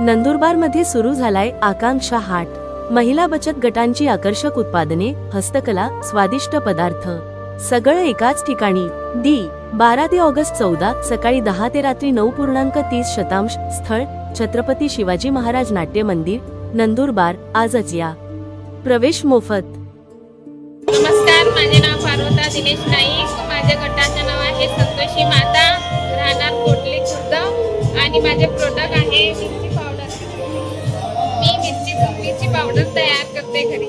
नंदुरबारमध्ये सुरू झालाय आकांक्षा हाट. महिला बचत गटांची आकर्षक उत्पादने हस्तकला स्वादिष्ट पदार्थ. सगळं एकाच ठिकाणी. दी बारा ते ऑगस्ट चौदा सकाळी दहा ते रात्री नऊ पूर्णांक तीस शतांश स्थळ छत्रपती शिवाजी महाराज नाट्य मंदिर नंदुरबार आजच या. प्रवेश मोफत. नमस्कार माझे नाव पार्वता दिनेश नाईक. माझ्या गटाचं नाव आहे संतोषी माता. राहणार कोटली खुर्द. आणि माझे प्रोडक्ट आहे पावडर तयार करते घरी.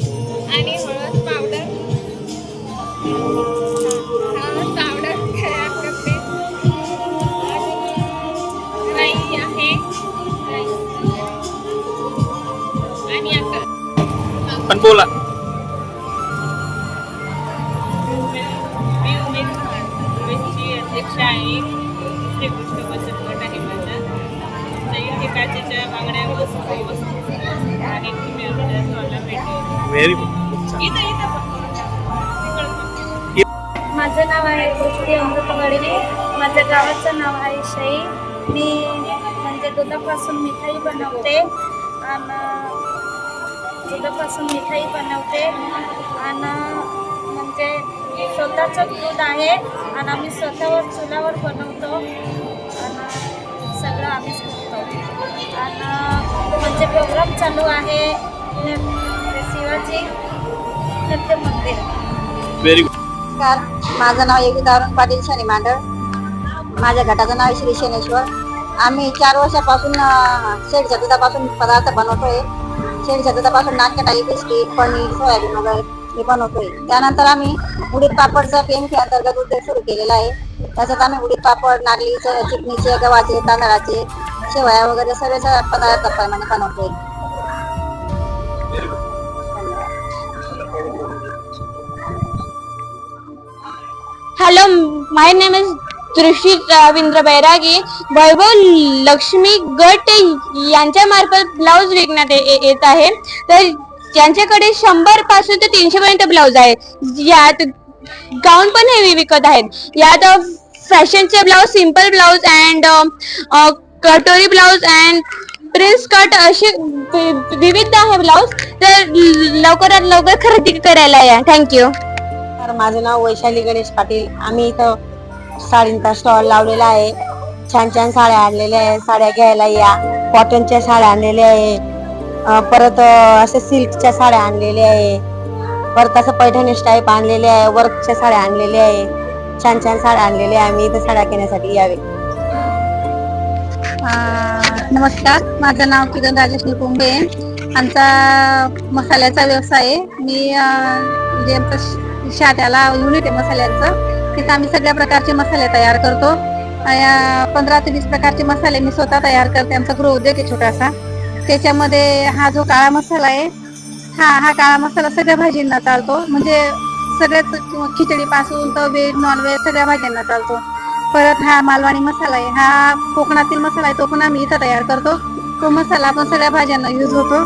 आणि हळद पावडर. हळद पावडर तयार करते. राई आहे. आणि आता पण बोला. मी अध्यक्ष आहे. काचेच्या बांगड्या वस्तू वस्तू आणि व्हेरी गुड माझं नाव आहे गोष्टी अमृत गडगे माझ्या गावाचं नाव आहे शई. मी म्हणजे दुधापासून मिठाई बनवते. आणि दुधापासून मिठाई बनवते. आणि म्हणजे स्वतःचं दूध आहे. आणि आम्ही स्वतःवर चुलावर बनवतो. आणि सगळं आम्हीच करतो. आणि म्हणजे प्रोग्राम चालू आहे. शिवाजी नृत्य मंदिर. व्हेरी गुड नमस्कार. माझं नाव योगिता अरुण पाटील शनी मांडळ. माझ्या गटाचं नाव श्री शनेश्वर. आम्ही चार वर्षापासून शेळीच्या दुधापासून पदार्थ बनवतोय. शेळीच्या दुधापासून नाटकटाई बिस्किट पनीर सोयाबीन वगैरे हे बनवतोय. त्यानंतर आम्ही उडीद पापडचा पीएमके अंतर्गत उद्योग सुरू केलेला आहे. त्याच्यात आम्ही उडीद पापड नागलीचे चिकणीचे गव्हाचे तांदळाचे शेवया वगैरे सर्व पदार्थ प्रमाणे बनवतोय. हॅलो माय नेम इज दृष्टी रवींद्र बैरागी वैभव लक्ष्मी गट यांच्या मार्फत ब्लाऊज विकण्यात ये- येत आहे. तर ज्यांच्याकडे शंभरपासून ते तीनशे पर्यंत ब्लाऊज आहे यात गाऊन पण हे विकत आहेत. यात फॅशनचे blouse simple blouse and katori blouse and prince cut असे विविध आहे ब्लाऊज तर लवकरात लवकर खरेदी करायला या. थँक्यू तर माझं नाव वैशाली गणेश पाटील. आम्ही इथं साडींचा स्टॉल लावलेला आहे. छान छान साड्या आणलेल्या आहे साड्या घ्यायला या. कॉटनच्या साड्या आणलेल्या आहे. परत असं असे सिल्कच्या साड्या आणलेल्या आहे. परत असं पैठणी टाईप आणलेले आहे. वर्कच्या साड्या आणलेल्या आहे. छान छान साड्या आणलेल्या आहे. आम्ही इथं साड्या घेण्यासाठी यावे. नमस्कार. माझं नाव किरण राजेश निकुंबे आमचा मसाल्याचा व्यवसाय आहे. मी म्हणजे आमचं शाद्याला युनिट आहे मसाल्यांचं. तिथं आम्ही सगळ्या प्रकारचे मसाले तयार करतो. पंधरा ते वीस प्रकारचे मसाले मी स्वतः तयार करते. आमचा गृहउद्योग आहे छोटासा. त्याच्यामध्ये हा जो काळा मसाला आहे हा हा काळा मसाला सगळ्या भाजींना चालतो. म्हणजे सगळ्याच खिचडीपासून तर व्हेज नॉनव्हेज सगळ्या भाज्यांना चालतो. परत हा मालवाणी मसाला आहे. हा कोकणातील मसाला आहे तो पण आम्ही इथं तयार करतो. तो मसाला पण सगळ्या भाज्यांना यूज होतो.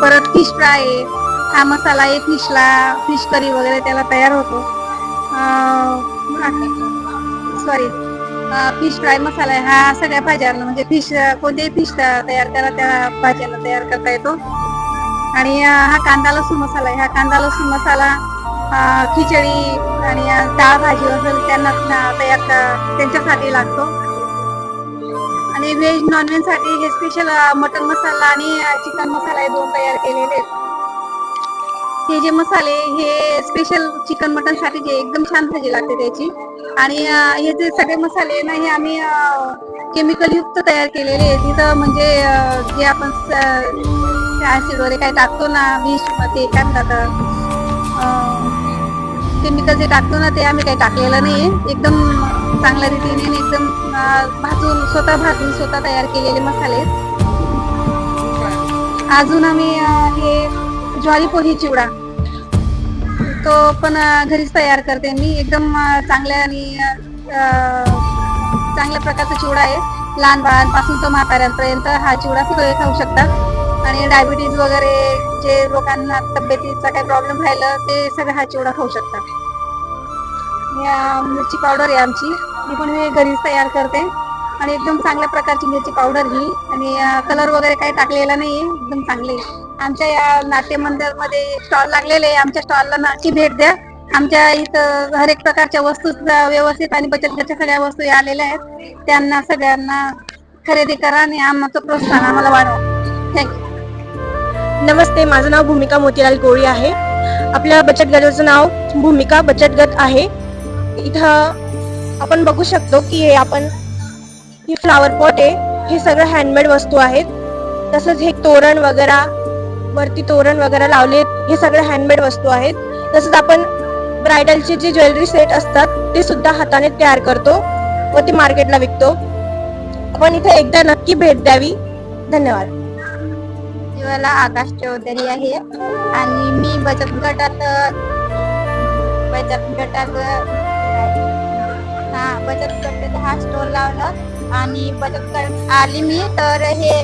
परत फिश फ्राय आहे. हा मसाला आहे फिशला फिश करी वगैरे त्याला तयार होतो. सॉरी फिश फ्राय मसाला आहे हा सगळ्या भाज्यांना म्हणजे फिश कोणत्याही फिश तयार करा त्या भाज्यांना तयार करता येतो. आणि हा कांदा लसूण मसाला आहे. हा कांदा लसूण मसाला खिचडी आणि डाळ भाजी वगैरे त्यांना तयार त्यांच्यासाठी लागतो. आणि व्हेज नॉनव्हेजसाठी हे स्पेशल मटन मसाला आणि चिकन मसाला हे दोन तयार केलेले आहेत. हे जे मसाले हे स्पेशल चिकन मटनसाठी जे एकदम छान भाजी लागते त्याची. आणि हे जे सगळे मसाले ना हे आम्ही केमिकल युक्त तयार केलेले आहेत तिथं म्हणजे जे आपण ऍसिड वगैरे काय टाकतो ना विष ते काय म्हणतात केमिकल जे टाकतो ना ते आम्ही काही टाकलेलं नाही एकदम चांगल्या रीतीने एकदम भाजून स्वतः भाजून स्वतः तयार केलेले मसाले अजून आम्ही हे ज्वारी पोही चिवडा. तो पण घरीच तयार करते मी. एकदम चांगल्या आणि चांगल्या प्रकारचा चिवडा आहे. लहान बाळांपासून तर म्हाताऱ्यांपर्यंत हा चिवडा सगळे खाऊ शकतात आणि डायबिटीज वगैरे जे लोकांना तब्येतीचा काही प्रॉब्लेम राहिलं ते सगळं हा चिवडा खाऊ शकतात या मिरची पावडर आहे आमची. ती पण मी घरीच तयार करते. आणि एकदम चांगल्या प्रकारची मिरची पावडर ही. आणि कलर वगैरे काही टाकलेला नाही एकदम चांगली आहे. आमच्या या नाट्य मंदिरमध्ये स्टॉल लागलेले आहे. आमच्या स्टॉलला नक्की भेट द्या. आमच्या इथं हर एक प्रकारच्या वस्तू व्यवस्थित आणि बचत गटाच्या सगळ्या वस्तू या आलेल्या आहेत. त्यांना सगळ्यांना खरेदी करा आणि आमचं प्रोत्साहन आम्हाला वाढवा. थँक्यू नमस्ते माझं नाव भूमिका मोतीलाल कोळी आहे. आपल्या बचत गटाचं नाव भूमिका बचत गट आहे. इथं आपण बघू शकतो की हे आपण ही फ्लावर पॉट आहे. हे सगळं हँडमेड वस्तू आहेत. तसंच हे तोरण वगैरे वरती तोरण वगैरे लावले हे सगळे हँडमेड वस्तू आहेत. तसंच आपण ब्रायडलचे जे ज्वेलरी सेट असतात ते सुद्धा हाताने तयार करतो व ते मार्केटला विकतो. आपण इथे एकदा नक्की भेट द्यावी. धन्यवाद. मला आकाश चौधरी आहे आणि मी बचत गटात बचत गटात हा बचत गटात हा स्टोर लावला आणि बचत गट आली मी. तर हे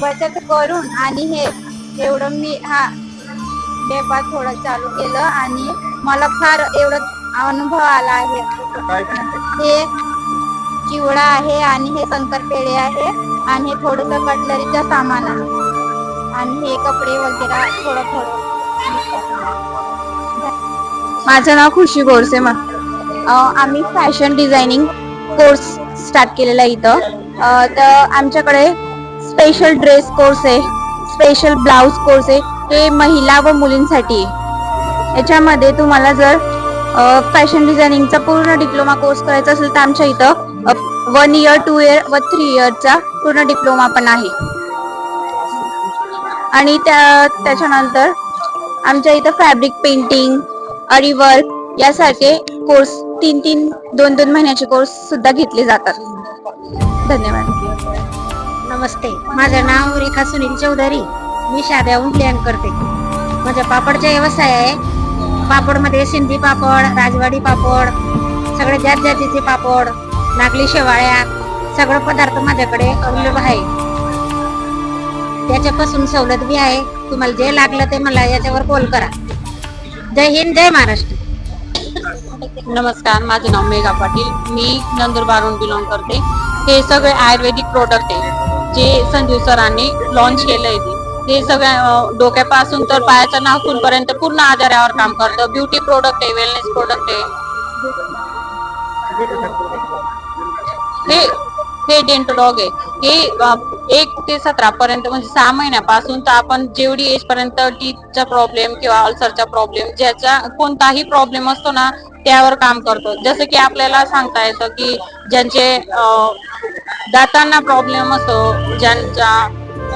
बचत करून आणि हे एवढं मी हा व्यापार थोडा चालू केलं आणि मला फार एवढं अनुभव आला आहे. हे चिवडा आहे आणि हे शंकरपेळे आहे आणि हे थोडस कटलरीचं सामान आहे. आणि हे कपडे वगैरे थोडं थोडं. माझं नाव खुशी गोरसे मा- अं, आम्ही फॅशन डिझायनिंग कोर्स स्टार्ट केलेला इथं. तर आमच्याकडे स्पेशल ड्रेस कोर्स आहे. स्पेशल ब्लाउज कोर्स आहे. हे महिला व मुलींसाठी आहे. याच्यामध्ये तुम्हाला जर फॅशन डिझायनिंगचा पूर्ण डिप्लोमा कोर्स करायचा असेल तर आमच्या इथं वन इयर टू इयर व थ्री इयरचा पूर्ण डिप्लोमा पण आहे. आणि त्या त्याच्यानंतर आमच्या इथं फॅब्रिक पेंटिंग अरिवर्क यासारखे कोर्स तीन तीन दोन दोन महिन्याचे कोर्स सुद्धा घेतले जातात. धन्यवाद. नमस्ते. माझं नाव रेखा सुनील चौधरी. मी शाद्याहून प्लॅन करते. माझा पापडचा व्यवसाय आहे. पापडमध्ये सिंधी पापड राजवाडी पापड सगळे जात जातीचे पापड नागली शेवाळ्या सगळं पदार्थ माझ्याकडे अवेलेबल आहे. त्याच्यापासून सवलत बी आहे. तुम्हाला जे लागलं ते मला याच्यावर कॉल करा. जय हिंद जय महाराष्ट्र. नमस्कार माझे नाव मेघा पाटील. मी नंदुरबारहून बिलॉंग करते. हे सगळे आयुर्वेदिक प्रोडक्ट आहे. जे संजीव सरांनी लॉन्च केलंय ते. हे सगळ्या डोक्यापासून तर पायाच्या नाखूनपर्यंत पूर्ण आजारावर काम करतं. ब्युटी प्रोडक्ट आहे वेलनेस प्रोडक्ट आहे. हे हे डेंट डॉग आहे. हे एक ते सतरा पर्यंत म्हणजे सहा महिन्यापासून तर आपण जेवढी एज पर्यंत टीथचा प्रॉब्लेम किंवा अल्सरचा प्रॉब्लेम ज्याचा कोणताही प्रॉब्लेम असतो ना त्यावर काम करतो. जसं की आपल्याला सांगता येतं की ज्यांचे दातांना प्रॉब्लेम असो ज्यांचा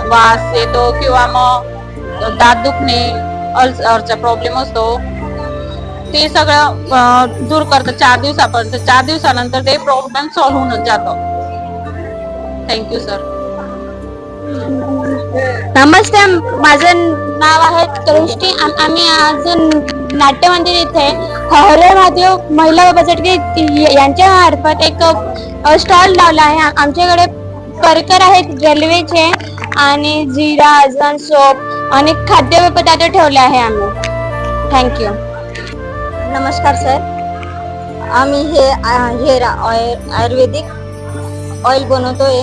वास येतो किंवा मग दात दुखणे अल्सरचा प्रॉब्लेम असतो ते सगळं दूर करतं चार दिवसापर्यंत. चार दिवसानंतर ते प्रॉब्लेम सॉल्व्ह होऊन जातो. थँक्यू सर नमस्ते माझं नाव आहे तरुष्टी आम्ही आज नाट्य मंदिर इथे हरे महादेव महिला व यांच्या मार्फत एक स्टॉल लावला आहे. आमच्याकडे परकर आहेत रेल्वेचे आणि जिरा अजवान सोप आणि खाद्यपदार्थ ठेवले आहे आम्ही. थँक्यू नमस्कार सर. आम्ही हे हेअर ऑइल आयुर्वेदिक ऑइल बनवतोय.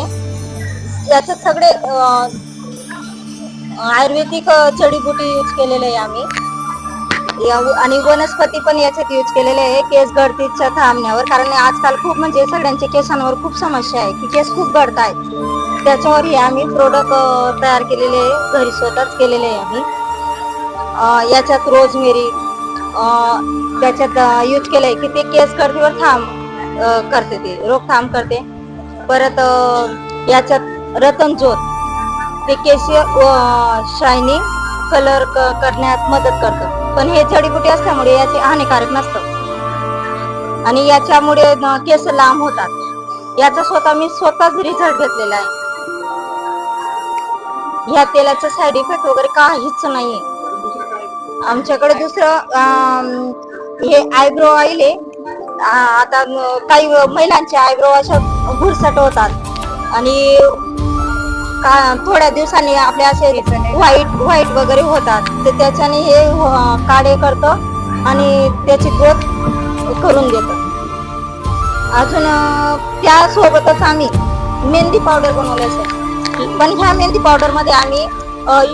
याच्यात सगळे आयुर्वेदिक जडीबुटी यूज केलेले आहे आम्ही. या- आणि वनस्पती पण याच्यात यूज केलेले आहे. केस गळतीच्या थांबण्यावर. कारण आजकाल खूप म्हणजे सगळ्यांच्या केसांवर खूप समस्या आहे की केस खूप गळत आहेत त्याच्यावर हे आम्ही प्रोडक्ट तयार केलेले आहे. घरी स्वतःच केलेले आहे आम्ही. याच्यात रोजमेरी त्याच्यात यूज केलंय की ते केस गळतीवर थांब करते ते. रोकथाम करते. परत याच्यात रतन जोत ते केस शायनिंग कलर करण्यात मदत करतं. पण हे जडीबुटी असल्यामुळे याचे हानिकारक नसतं. आणि याच्यामुळे केस लांब होतात. याचा स्वतः मी स्वतःच रिझल्ट घेतलेला आहे. ह्या तेलाचा साईड इफेक्ट वगैरे काहीच नाहीये. आमच्याकडे दुसरं अं, हे आयब्रो ऑइल आहे. आता काही महिलांचे आयब्रो अशा भुरसट होतात. आणि का थोड्या दिवसांनी आपले असे व्हाईट व्हाईट वगैरे होतात. तर त्याच्याने हे काढे काळे करतं आणि त्याची ग्रोथ करून देतं अजून त्यासोबतच आम्ही मेहंदी पावडर बनवलं सर. पण ह्या मेहंदी पावडरमध्ये आम्ही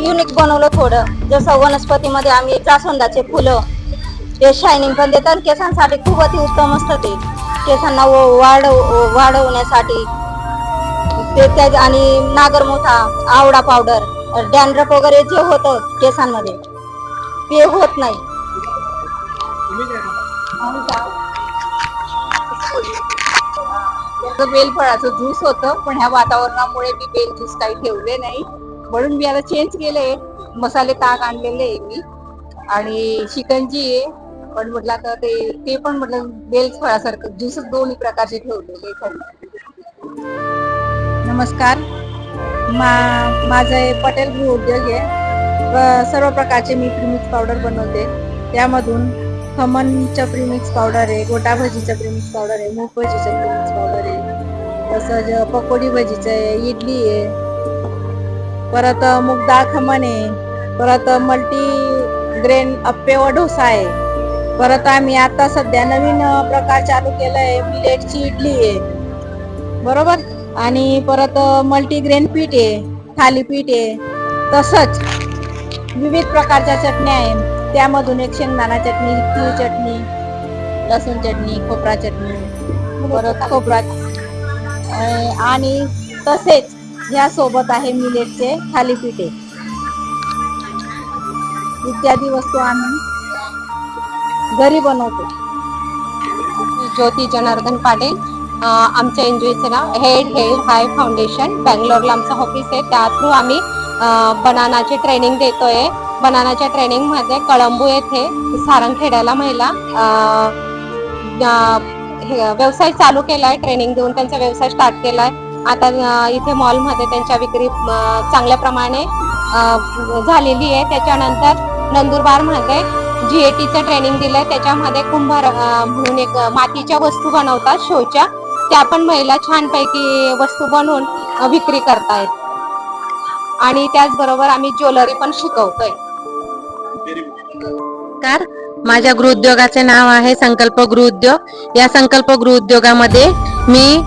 युनिक बनवलं थोडं. जसं वनस्पतीमध्ये आम्ही जास्वंदाचे फुलं हे शायनिंग पण देतात. आणि केसांसाठी खूप अति उत्तम असतं ते. केसांना व- वाढ वाढवण्यासाठी. ते त्या आणि नागरमोथा आवडा पावडर डॅन्ड्रफ वगैरे जे होतं केसांमध्ये ते होत नाही. बेलफळाचं ज्यूस होतं पण ह्या वातावरणामुळे मी बेल ज्यूस काही ठेवले नाही. म्हणून मी आता चेंज केले मसाले ताक आणलेले आहे मी. आणि शिकंजी आहे. पण म्हटलं आता ते ते पण म्हटलं बेल फळासारखं ज्यूसच दोन्ही प्रकारचे ठेवलेले नमस्कार. मा माझं पटेल गृह उद्योग आहे. व सर्व प्रकारचे मी प्रीमिक्स पावडर बनवते. त्यामधून खमनचं प्रीमिक्स पावडर आहे गोटा भजीचं प्रीमिक्स पावडर आहे मूग भजीचं प्रीमिक्स पावडर आहे. तसंच पकोडी भजीचं आहे इडली आहे. परत मूग डाळ खमण आहे. परत मल्टी ग्रेन अप्पे व डोसा आहे. परत आम्ही आता सध्या नवीन प्रकार चालू केलाय मिलेटची इडली आहे. बरोबर? आणि परत मल्टीग्रेन पीठ आहे थालीपीठ आहे. तसंच विविध प्रकारच्या चटण्या आहे त्यामधून एक शेंगदाणा चटणी तीळ चटणी लसूण चटणी खोबरा चटणी परत खोबरा आणि तसेच ह्या सोबत आहे मिलेटचे थालीपीठे इत्यादी वस्तू आम्ही घरी बनवतो. ज्योती जनार्दन पाटील. आमच्या एन जी ओचं नाव हेड हेल्थ हाय फाउंडेशन. बँगलोरला आमचं ऑफिस आहे. त्या थ्रू आम्ही बनानाची ट्रेनिंग देतोय. बनानाच्या ट्रेनिंगमध्ये कळंबू येथे सारंगखेड्याला महिला हे व्यवसाय चालू केलाय. ट्रेनिंग देऊन त्यांचा व्यवसाय स्टार्ट केलाय. आता इथे मॉलमध्ये त्यांच्या विक्री चांगल्या प्रमाणे झालेली आहे. त्याच्यानंतर नंदुरबारमध्ये जी ए टीचं ट्रेनिंग दिलंय. त्याच्यामध्ये कुंभार म्हणून एक मातीच्या वस्तू बनवतात शोच्या. त्या पण महिला छानपैकी वस्तू बनवून विक्री करतायत. आणि त्याचबरोबर आम्ही ज्वेलरी पण शिकवतोय. नमस्कार. माझ्या गृहउद्योगाचे नाव आहे संकल्प गृहउद्योग. या संकल्प गृहउद्योगामध्ये मी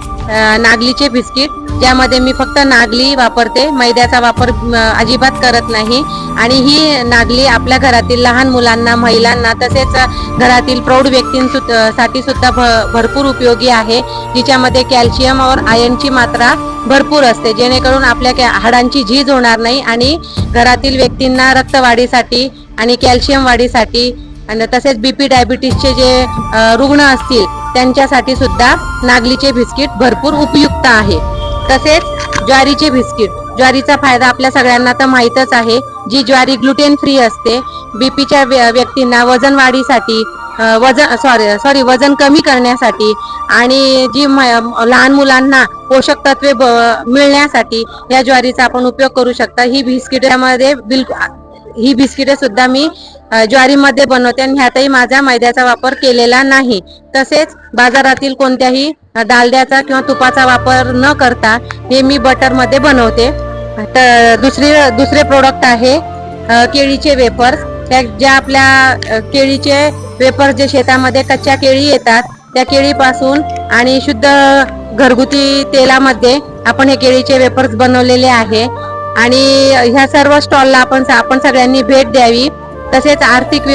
नागलीचे बिस्किट ज्यामध्ये मी फक्त नागली वापरते. मैद्याचा वापर अजिबात करत नाही. आणि ही नागली आपल्या घरातील लहान मुलांना महिलांना तसेच घरातील प्रौढ व्यक्तींसाठी सुद्धा भ- भरपूर उपयोगी आहे. जिच्यामध्ये कॅल्शियम और आयर्नची मात्रा भरपूर असते. जेणेकरून आपल्या कॅ- हाडांची झीज होणार नाही आणि घरातील व्यक्तींना रक्तवाढीसाठी आणि कॅल्शियम वाढीसाठी आणि तसेच बीपी डायबिटीसचे जे रुग्ण असतील त्यांच्यासाठी सुद्धा नागलीचे बिस्किट भरपूर उपयुक्त आहे. तसेच ज्वारीचे बिस्किट. ज्वारीचा फायदा आपल्या सगळ्यांना तर माहीतच आहे. जी ज्वारी ग्लुटेन फ्री असते बीपीच्या व्यक्तींना वजन वाढीसाठी वजन सॉरी सॉरी वजन कमी करण्यासाठी आणि जी लहान मुलांना पोषक तत्वे ब- मिळण्यासाठी या ज्वारीचा आपण उपयोग करू शकता. ही बिस्किटामध्ये बिलकुल ही बिस्किटे सुद्धा मी ज्वारीमध्ये बनवते आणि ह्यातही माझा मैद्याचा वापर केलेला नाही. तसेच बाजारातील कोणत्याही दालद्याचा किंवा तुपाचा वापर न करता हे मी बटरमध्ये बनवते. तर दुसरी दुसरे प्रोडक्ट आहे केळीचे वेफर्स त्या ज्या आपल्या केळीचे वेफर्स जे शेतामध्ये कच्च्या केळी येतात त्या केळीपासून आणि शुद्ध घरगुती तेलामध्ये आपण हे केळीचे वेफर्स बनवलेले आहे. आणि ह्या सर्व स्टॉलला आपण आपण सगळ्यांनी भेट द्यावी. तसेच आर्थिक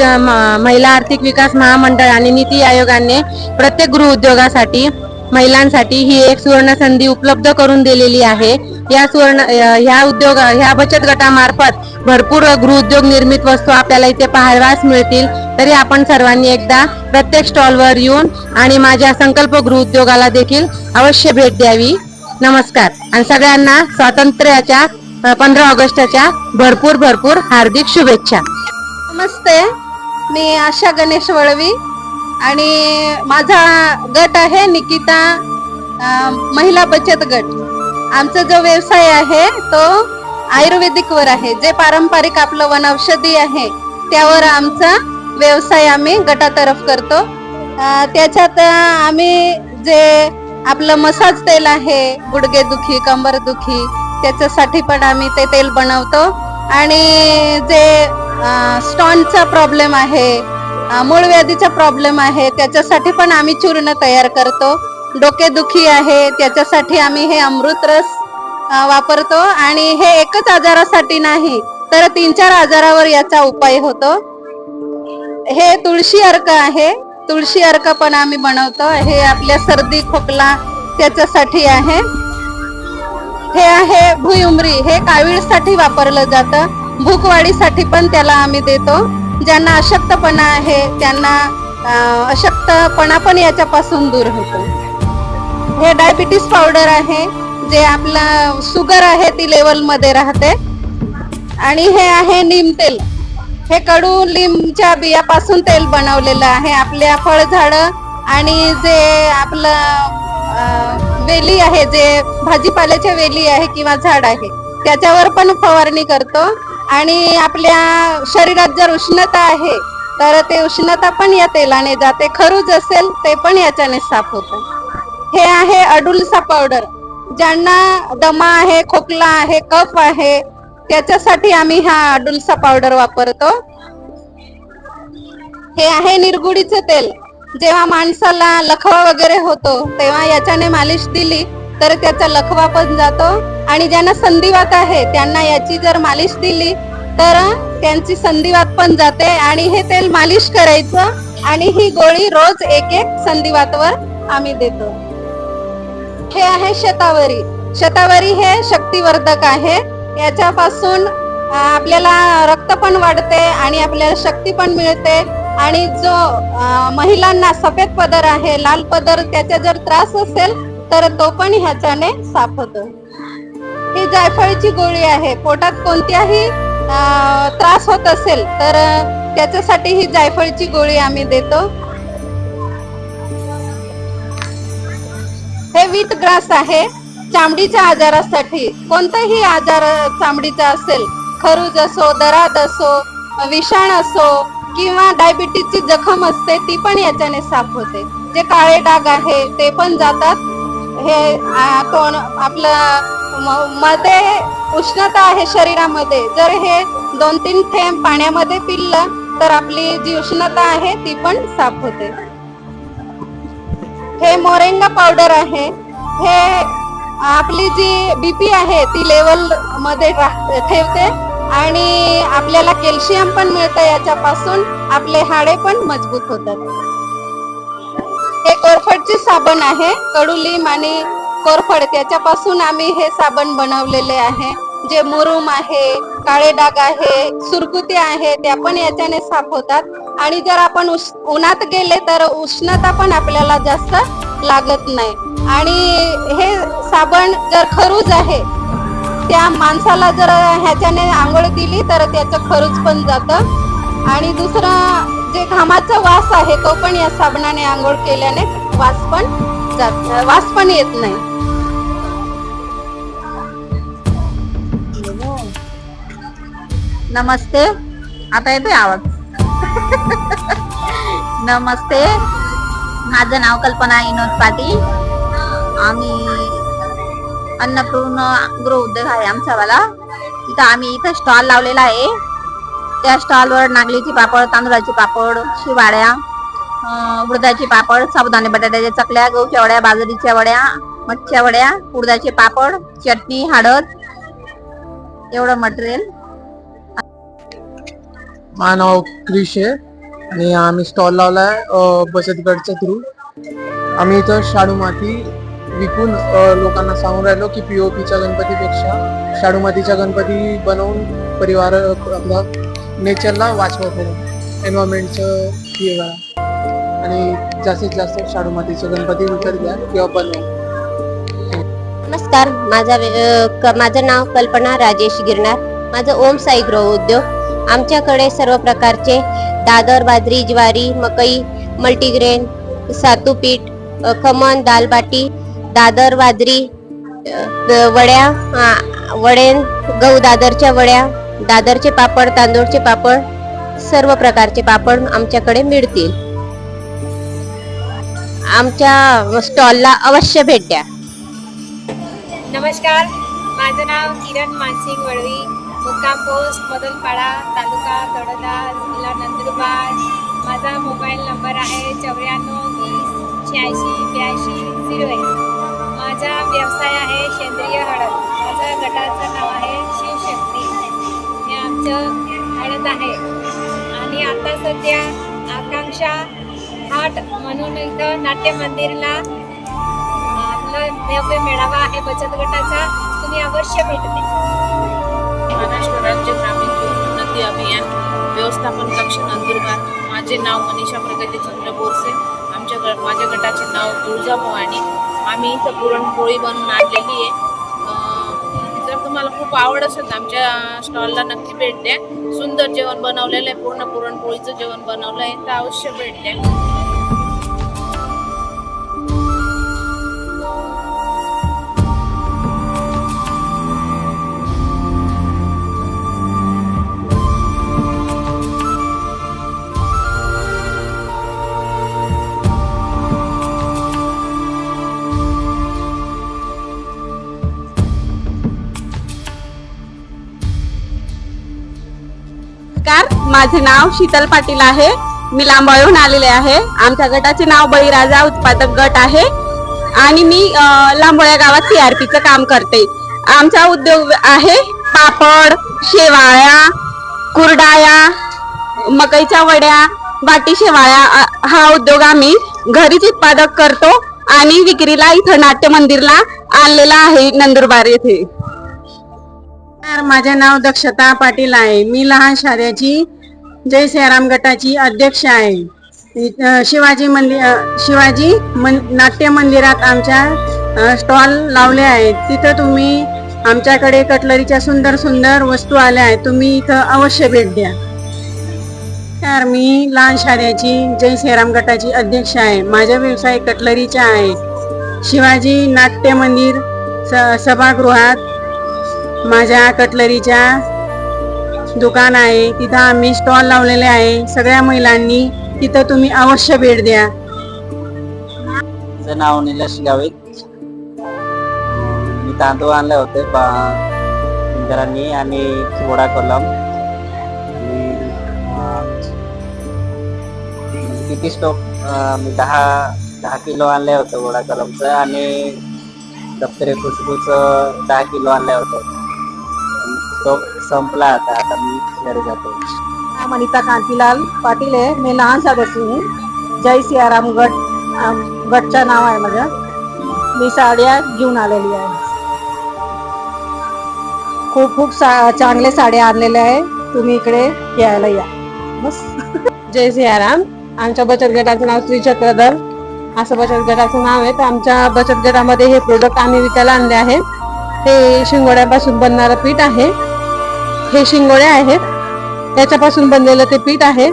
महिला आर्थिक विकास महामंडळ आणि नीती आयोगाने प्रत्येक गृहउद्योगासाठी महिलांसाठी ही एक सुवर्ण संधी उपलब्ध करून दिलेली आहे. या सुवर्ण ह्या उद्योग ह्या बचत गटामार्फत भरपूर गृहउद्योग निर्मित वस्तू आपल्याला इथे पाहावयास मिळतील. तरी आपण सर्वांनी एकदा प्रत्येक स्टॉलवर येऊन आणि माझ्या संकल्प गृहउद्योगाला देखील अवश्य भेट द्यावी. नमस्कार. आणि सगळ्यांना स्वातंत्र्याच्या पंधरा ऑगस्टच्या भरपूर भरपूर हार्दिक शुभेच्छा. नमस्ते. मी आशा गणेश वळवी आणि माझा गट आहे निकिता महिला बचत गट. आमचा जो व्यवसाय आहे तो आयुर्वेदिकवर आहे. जे पारंपरिक आपलं वनौषधी आहे त्यावर आमचा व्यवसाय आम्ही गटातर्फ करतो. त्याच्यात आम्ही जे आपलं मसाज तेल आहे गुडगे दुखी कंबर दुखी त्याच्यासाठी पण आम्ही ते तेल बनवतो. आणि जे स्टॉनचा प्रॉब्लेम आहे. मूळव्याधीचा प्रॉब्लेम आहे. त्याच्यासाठी पण आम्ही चूर्ण तयार करतो. डोकेदुखी आहे. त्याच्यासाठी आम्ही हे अमृत रस वापरतो. आणि हे एकच आजारासाठी नाही तर तीन चार आजारावर याचा उपाय होतो. हे तुळशी अर्क आहे. तुळशी अर्क पण आम्ही बनवतो. हे आपल्या सर्दी खोकला त्याच्यासाठी आहे. हे आहे भुईउमरी हे कावीळसाठी वापरलं जातं. भूकवाढीसाठी पण त्याला आम्ही देतो. ज्यांना अशक्तपणा आहे त्यांना अशक्तपणा पण याच्यापासून दूर होतो. हे डायबिटीस पावडर आहे जे आपला शुगर आहे ती लेवलमध्ये राहते. आणि हे आहे नीम तेल. हे कडू लिंबच्या बियापासून तेल बनवलेलं आहे. आपल्या फळझाड आणि जे आपलं वेली आहे जे भाजीपाल्याच्या वेली आहे किंवा झाड आहे त्याच्यावर पण फवारणी करतो. आणि आपल्या शरीरात जर उष्णता आहे तर ते उष्णता पण या तेलाने जाते. खरूज असेल ते पण याच्याने साफ होतं. हे आहे अडुलसा पावडर ज्यांना दमा आहे खोकला आहे कफ आहे त्याच्यासाठी आम्ही हा अडुलसा पावडर वापरतो. हे आहे निरगुडीचं तेल. जेव्हा माणसाला लखवा वगैरे होतो तेव्हा याच्याने मालिश दिली तर त्याचा लखवा पण जातो आणि ज्यांना संधिवात आहे त्यांना याची जर मालिश दिली तर त्यांची संधिवात पण जाते आणि हे तेल मालिश करायचं आणि ही गोळी रोज एक एक संधिवातवर आम्ही देतो. हे आहे शतावरी. शतावरी हे शक्तिवर्धक आहे. याच्यापासून आपल्याला रक्त पण वाढते आणि आपल्याला शक्ती पण मिळते आणि जो महिलांना सफेद पदर आहे लाल पदर त्याचा जर त्रास असेल तर तो पण ह्याच्याने साफ होतो. ही जायफळची गोळी आहे. पोटात कोणत्याही त्रास होत असेल तर त्याच्यासाठी ही जायफळची गोळी आम्ही देतो. हे वीट ग्रास आहे. चामडीच्या आजारासाठी कोणताही आजार चामडीचा असेल खरूज असो दरात असो विषाण असो किंवा डायबिटीजची जखम असते ती पण याच्याने साफ होते. जे काळे डाग आहे ते पण जातात. हे कोण आपलं मध्ये उष्णता आहे शरीरामध्ये. जर हे दोन तीन थेंब पाण्यामध्ये पिल्लं तर आपली जी उष्णता आहे ती पण साफ होते. हे मोरेंगा पावडर आहे. हे आपली जी बीपी आहे ती लेवलमध्ये ठेवते. आणि आपल्याला कॅल्शियम पण मिळतं याच्यापासून. आपले हाडे पण मजबूत होतात. कोरफडचे साबण आहे. कडुलिंब आणि कोरफड. त्याच्यापासून आम्ही हे साबण बनवलेले आहे. जे मुरुम आहे काळे डाग आहे सुरकुती आहे त्या पण याच्याने साफ होतात. आणि जर आपण उन्हात गेले तर उष्णता पण आपल्याला जास्त लागत नाही. आणि हे साबण जर खरूज आहे त्या माणसाला जर ह्याच्याने आंघोळ दिली तर त्याचं खरूज पण जातं. आणि दुसरं जे घामाचा वास आहे तो पण या साबणाने आंघोळ केल्याने वास पण जात वास पण येत नाही. नमस्ते. आता येतोय आवाज? नमस्ते. माझं नाव कल्पना विनोद पाटील. आम्ही अन्नपूर्ण गृह उद्योग आहे आमचावाला तिथं आम्ही इथं स्टॉल लावलेला आहे. त्या स्टॉलवर नागलीची पापड तांदळाची पापड शिवाड्या उडदाची पापड साबुदाणे बटाट्याच्या चकल्या गहूच्या वड्या बाजरीच्या वड्या मच्छ्या वड्या उडदाचे पापड चटणी हळद एवढं मटेरियल. माझं नाव क्रिश आहे आणि आम्ही स्टॉल लावला आहे बचतगडच्या थ्रू. आम्ही इथं शाडू माती विकून लोकांना सांगून राहिलो की पीओपीच्या गणपतीपेक्षा शाडू मातीच्या गणपती बनवून परिवार आपला नेचरला वाचवा करून एन्व्हायरमेंटचं हे करा. आणि जास्तीत जास्त शाडू मातीचं गणपती विकत घ्या किंवा बनवा. नमस्कार माझा क- माझं नाव कल्पना राजेश गिरणार माझं ओम साई गृह उद्योग. आमच्याकडे सर्व प्रकारचे दादर बाजरी ज्वारी मकई मल्टीग्रेन सातू पीठ अ, खमण दालबाटी दादर बाजरी वड्या वडे गहू दादरच्या वड्या दादरचे पापड तांदूळचे पापड सर्व प्रकारचे पापड आमच्याकडे मिळतील. आमच्या स्टॉलला अवश्य भेट द्या. नमस्कार माझं नाव किरण मानसिंग वळवी. मुक्काम पोस्ट मदलपाडा तालुका तडदा जिल्हा नंदुरबार. माझा मोबाईल नंबर आहे चौऱ्याण्णव वीस शहाऐंशी ब्याऐंशी झिरो एक. माझा व्यवसाय आहे सेंद्रिय हळद. माझ्या गटाचं नाव आहे शिवशक्ती हे आमचं आहे. आणि आता सध्या आकांक्षा हाट म्हणून इथं नाट्य मंदिरला आपलं भव्य मेळावा आहे बचत गटाचा. तुम्ही अवश्य भेट द्या. महाराष्ट्र राज्य ग्रामीण जीवनोन्नती अभियान व्यवस्थापन कक्ष नंदुरबार. माझे नाव मनीषा प्रगतीचंद्र बोरसे. आमच्या ग माझ्या गटाचे नाव तुळजाभवानी. आम्ही इथं पुरणपोळी बनवून आणलेली आहे. तुम्हाला खूप आवड असेल तर आमच्या स्टॉलला नक्की भेट द्या. सुंदर जेवण बनवलेलं आहे पूर्ण पुरणपोळीचं जेवण बनवलं आहे तर अवश्य भेट द्या. माझे नाव शीतल पाटील आहे. मी लांबाळून आलेले आहे. आमच्या गटाचे नाव बळीराजा उत्पादक गट आहे. आणि मी लांबोळ्या गावात सीआरपीचं काम करते. आमचा उद्योग आहे पापड शेवाळ्या कुरडाया मकईच्या वड्या बाटी शेवाळ्या. हा उद्योग आम्ही घरीच उत्पादक करतो आणि विक्रीला इथं नाट्य मंदिरला आणलेला आहे नंदुरबार येथे. माझे नाव दक्षता पाटील आहे. मी लहान शाळेची जय सियाराम गटाची अध्यक्ष आहे. शिवाजी मंदिर शिवाजी मन नाट्य मंदिरात आमच्या स्टॉल लावले आहेत. तिथं तुम्ही आमच्याकडे कटलरीच्या सुंदर सुंदर वस्तू आल्या आहेत. तुम्ही इथं अवश्य भेट द्या. तर मी लहान शाळेची जय सियाराम गटाची अध्यक्ष आहे. माझा व्यवसाय कटलरीचा आहे शिवाजी नाट्य मंदिर स सभागृहात माझ्या कटलरीच्या दुकान आहे तिथं आम्ही स्टॉल लावलेले आहे. सगळ्या महिलांनी तिथं तुम्ही अवश्य भेट द्या. माझं नाव निलेश गावित. मी तांदूळ आणले होते इंदिरांनी आणि वडा कोलम. किती स्टॉक मी दहा दहा किलो आणले होते वडा कलमचं आणि दप्तरे खुशबूचं दहा किलो आणले होते. स्टॉक संपला आता आता मी घरी जातो. नाम अनिता कांतीलाल पाटील आहे. मी लहान सदस्य आहे जय सियाराम गट गटचं नाव आहे माझं. मी साड्या घेऊन आलेली आहे. खूप खूप सा चांगले साड्या आणलेल्या आहे. तुम्ही इकडे यायला या. बस. जय सियाराम. आमच्या बचत गटाचं नाव त्रिचक्रधर. असं बचत गटाचं नाव आहे. तर आमच्या बचत गटामध्ये हे प्रोडक्ट आम्ही विकायला आणले आहे. हे शिंगोड्यापासून बनणारं पीठ आहे. हे शिंगोळे आहेत. त्याच्यापासून बनलेलं ते पीठ आहे.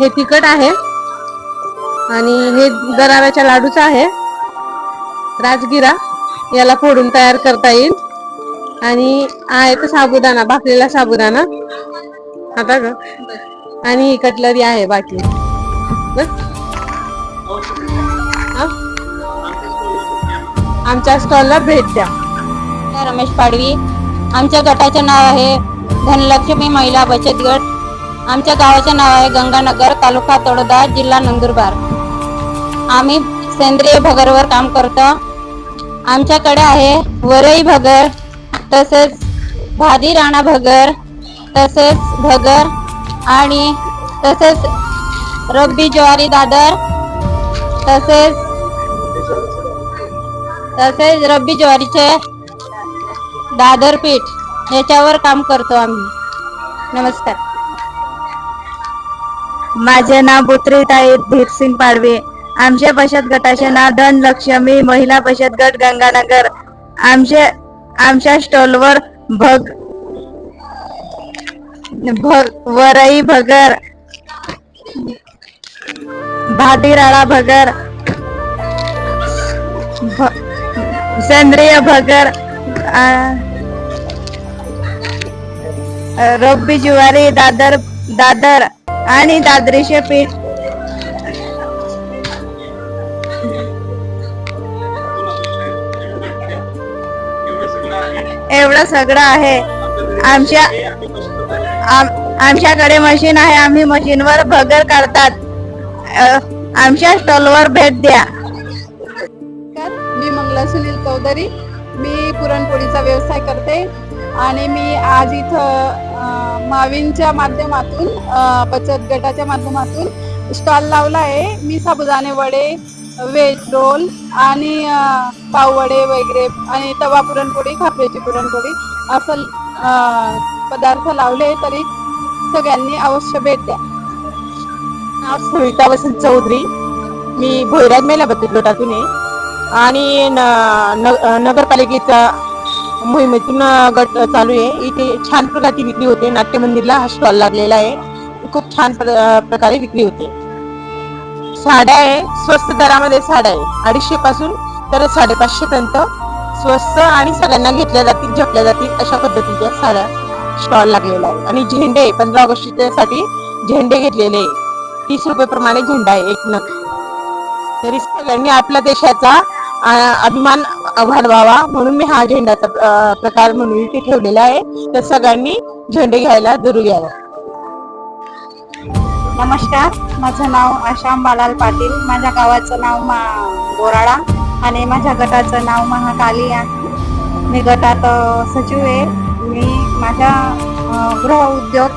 हे तिखट आहे. आणि हे दराराच्या लाडूचं आहे. राजगिरा याला फोडून तयार करता येईल. आणि आहे तर साबुदाणा भाकरीला साबुदाणा. आता ग. आणि ही कटलरी आहे बाकी. बस आमच्या स्टॉलला भेट द्या. रमेश पाडवी आमच्या गटाचे नाव आहे धनलक्ष्मी महिला बचत गट. आमच्या गावाचे नाव आहे गंगानगर तालुका तळोदा जिल्हा नंदुरबार. आम्ही सेंद्रिय भगरवर काम करतो. आमच्याकडे आहे वरई भगर तसेच भादी राणा भगर तसेच भगर आणि तसेच रब्बी ज्वारी दादर तसेच तसेच रब्बी ज्वारीचे दादर पीठ. याच्यावर काम करतो आम्ही. नमस्कार. माझे नाव पुत्रीताई धीरसिंग पाडवे. आमच्या बचत गटाचे नाव धनलक्ष्मी महिला बचत गट गंगानगर. आमच्या आमच्या स्टॉलवर भग भग वरई भगर भाटीराळा भगर भ- सेंद्रिय भगर आ, रब्बी ज्वारी दादर दादर आणि दादरीचे पीठ. एवढं सगळं आहे. आमच्या आम- आमच्याकडे मशीन आहे. आम्ही मशीनवर भगर काढतात आमच्या स्टॉलवर भेट द्या. मी मंगला सुनील चौधरी मी पुरणपोळीचा व्यवसाय करते आणि मी आज इथं माविनच्या माध्यमातून बचत गटाच्या माध्यमातून स्टॉल लावला आहे. मी साबुदाणे वडे व्हेज रोल आणि पाववडे वगैरे आणि तवा पुरणपोळी खापऱ्याची पुरणपोळी असं पदार्थ लावले तरी सगळ्यांनी अवश्य भेट द्या. नाव सविता वसंत चौधरी. मी भोईराज मेला बचत गटातून आहे. आणि न- न- नगरपालिकेचा मोहिमेतून गट चालू आहे. इथे छान प्रकारची विक्री होते. नाट्य मंदिरला हा स्टॉल लागलेला आहे. खूप छान प्रकारे विक्री होते. साड्या आहे. स्वस्त दरामध्ये साड्या आहे. अडीचशे पासून तर साडेपाचशे पर्यंत स्वस्त आणि सगळ्यांना घेतल्या जातील झपल्या जातील अशा पद्धतीच्या साड्या स्टॉल लागलेला आहे. आणि झेंडे पंधरा ऑगस्टसाठी झेंडे घेतलेले आहे. तीस रुपये प्रमाणे झेंडा आहे. एक नग. तरी सगळ्यांनी आपल्या देशाचा अभिमान वाढवावा म्हणून मी हा झेंडाचा प्रकार म्हणून इथे ठेवलेला आहे. तर सगळ्यांनी झेंडे घ्यायला जरूर यावं. नमस्कार माझं नाव आशाम बालाल पाटील. माझ्या गावाचं नाव मा बोराळा आणि माझ्या गटाचं नाव महाकाली आहे. मी गटात सचिव आहे. मी माझ्या गृहउद्योगचा गृह उद्योग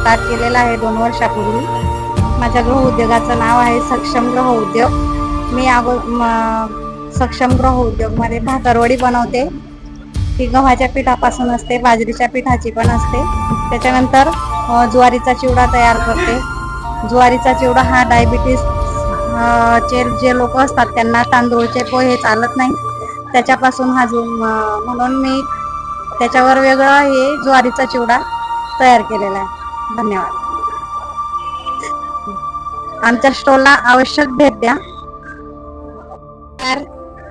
स्टार्ट केलेला आहे दोन वर्षापूर्वी. माझ्या गृह उद्योगाचं नाव आहे सक्षम गृह उद्योग. मी अगो सक्षम गृह उद्योगमध्ये भाकरवडी बनवते. ती गव्हाच्या पिठापासून असते बाजरीच्या पिठाची पण असते. त्याच्यानंतर ज्वारीचा चिवडा तयार करते. ज्वारीचा चिवडा हा डायबिटीस चे जे लोक असतात त्यांना तांदूळचे पोहे चालत नाही. त्याच्यापासून हा जो म्हणून मी त्याच्यावर वेगळं हे ज्वारीचा चिवडा तयार केलेला आहे. धन्यवाद. आमच्या स्टॉलला आवश्यक भेट द्या.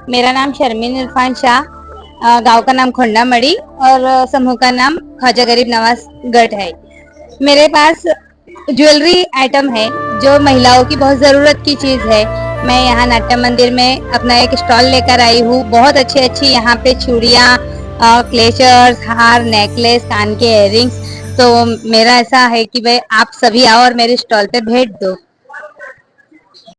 मेरा नाम शर्मिन इरफान शाह गाँव का नाम खोंडामड़ी और समूह का नाम ख्वाजा गरीब नवाज़ गढ़ है। मेरे पास ज्वेलरी आइटम है, जो महिलाओं की बहुत ज़रूरत की चीज़ है। मैं यहाँ नाट्य मंदिर में अपना एक स्टॉल लेकर आई हूँ। बहुत अच्छी अच्छी यहाँ पे चूड़ियाँ क्लेचर्स, हार, नेकलेस, कान के इयरिंग्स तो मेरा ऐसा है कि भाई आप सभी आओ और मेरे स्टॉल पे भेंट दो।